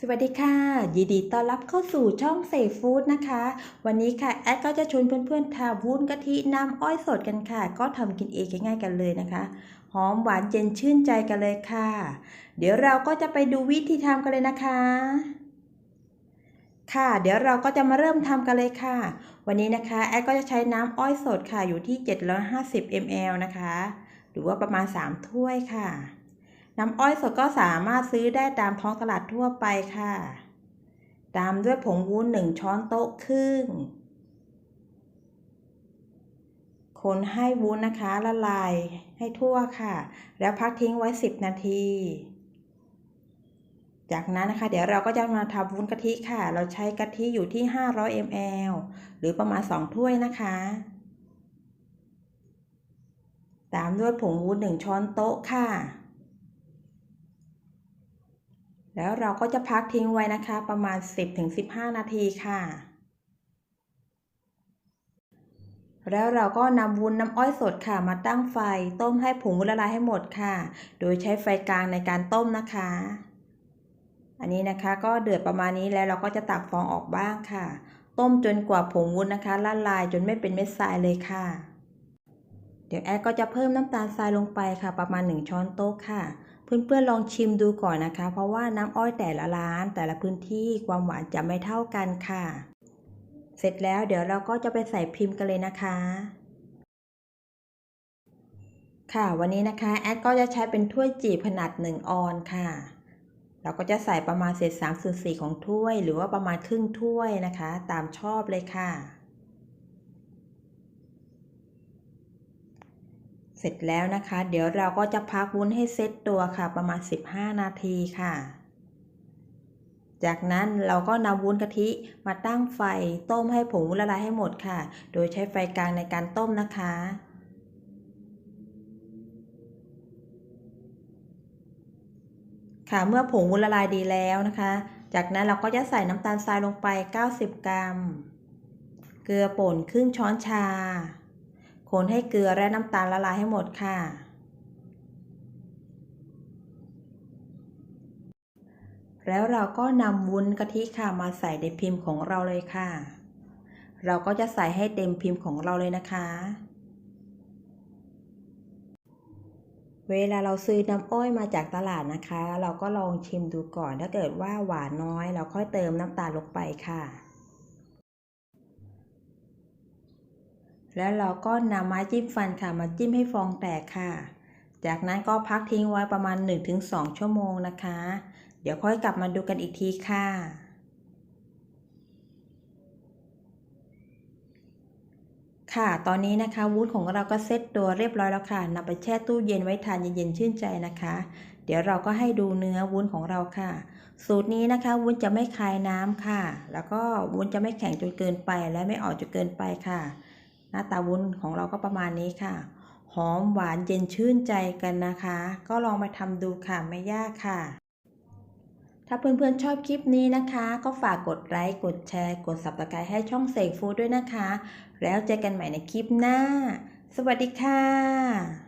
สวัสดีค่ะ ยินดีต้อนรับเข้าสู่ช่องเซฟฟู้ดนะคะ วันนี้ค่ะ แอดก็จะชวนเพื่อนๆทำวุ้นกะทิน้ำอ้อยสดกันค่ะ ก็ทำกินเองง่ายๆกันเลยนะคะ หอมหวานเย็นชื่นใจกันเลยค่ะ เดี๋ยวเราก็จะไปดูวิธีทำกันเลยนะคะ ค่ะ เดี๋ยวเราก็จะมาเริ่มทำกันเลยค่ะ วันนี้นะคะ แอดก็จะใช้น้ำอ้อยสดค่ะอยู่ที่ 750 ml นะคะ หรือว่าประมาณ 3 ถ้วยค่ะ น้ำอ้อยสดก็สามารถซื้อได้ตามท้องตลาดทั่วไปค่ะ ตามด้วยผงวุ้น1ช้อนโต๊ะครึ่ง คนให้วุ้นนะคะละลายให้ทั่วค่ะ แล้วพักทิ้งไว้ 10 นาที จากนั้นนะคะ เดี๋ยวเราก็จะมาทำวุ้นกะทิค่ะ เราใช้กะทิอยู่ที่ 500 ml หรือประมาณ 2 ถ้วยนะคะตามด้วยผงวุ้น1ช้อนโต๊ะค่ะ แล้วเราก็จะพักทิ้งไว้นะคะ ประมาณ 10-15 นาทีค่ะ แล้วเราก็นำวุ้นน้ำอ้อยสดค่ะ มาตั้งไฟต้มให้ผงวุ้นละลายให้หมดค่ะ โดยใช้ไฟกลางในการต้มนะคะ อันนี้นะคะก็เดือดประมาณนี้แล้วเราก็จะตักฟองออกบ้างค่ะ ต้มจนกว่าผงวุ้นนะคะละลายจนไม่เป็นเม็ดทรายเลยค่ะ เดี๋ยวแอดก็จะเพิ่มน้ำตาลทรายลงไปค่ะ ประมาณ 1 ช้อนโต๊ะค่ะ เพื่อนๆลองชิมดูก่อนนะคะ เพราะว่าน้ำอ้อยแต่ละร้านแต่ละพื้นที่ความหวานจะไม่เท่ากันค่ะ เสร็จแล้วเดี๋ยวเราก็จะไปใส่พิมพ์กันเลยนะคะ ค่ะวันนี้นะคะแอดก็จะใช้เป็นถ้วยจีบขนาด 1 ออนค่ะ เราก็จะใส่ประมาณเศษ3ส่วน4ของถ้วย หรือว่าประมาณครึ่งถ้วยนะคะ ตามชอบเลยค่ะ เสร็จแล้วนะคะ เดี๋ยวเราก็จะพักวุ้นให้เซตตัวค่ะ ประมาณ 15 นาทีค่ะ จากนั้นเราก็นำวุ้นกะทิมาตั้งไฟต้มให้ผงวุ้นละลายให้หมดค่ะ โดยใช้ไฟกลางในการต้มนะคะค่ะเมื่อผงวุ้นละลายดีแล้วนะคะ จากนั้นเราก็จะใส่น้ำตาลทรายลงไป 90 กรัม เกลือป่นครึ่งช้อนชา คนให้เกลือและน้ำตาลละลายให้หมดค่ะ แล้วเราก็นำวุ้นกะทิค่ะมาใส่ในพิมพ์ของเราเลยค่ะ เราก็จะใส่ให้เต็มพิมพ์ของเราเลยนะคะ เวลาเราซื้อน้ำอ้อยมาจากตลาดนะคะ เราก็ลองชิมดูก่อนถ้าเกิดว่าหวานน้อย เราค่อยเติมน้ำตาลลงไปค่ะ แล้วเราก็นำไม้จิ้มฟันค่ะมาจิ้มให้ฟองแตกค่ะ จากนั้นก็พักทิ้งไว้ประมาณ 1-2 ชั่วโมงนะคะ เดี๋ยวค่อยกลับมาดูกันอีกทีค่ะค่ะ ตอนนี้นะคะวุ้นของเราก็เซ็ตตัวเรียบร้อยแล้วค่ะนำไปแช่ตู้เย็นไว้ทานเย็นๆชื่นใจนะคะ เดี๋ยวเราก็ให้ดูเนื้อวุ้นของเราค่ะ สูตรนี้นะคะ วุ้นจะไม่คายน้ำค่ะ แล้วก็วุ้นจะไม่แข็งจนเกินไปและไม่อ่อนจนเกินไปค่ะ หน้าตาวุ้นของเราก็ประมาณนี้ค่ะ หอมหวานเย็นชื่นใจกันนะคะ ก็ลองมาทำดูค่ะไม่ยากค่ะ ถ้าเพื่อนๆชอบคลิปนี้นะคะ ก็ฝากกดไลค์กดแชร์ กด subscribe ให้ช่องเสกฟูดด้วยนะคะ แล้วเจอกันใหม่ในคลิปหน้า สวัสดีค่ะ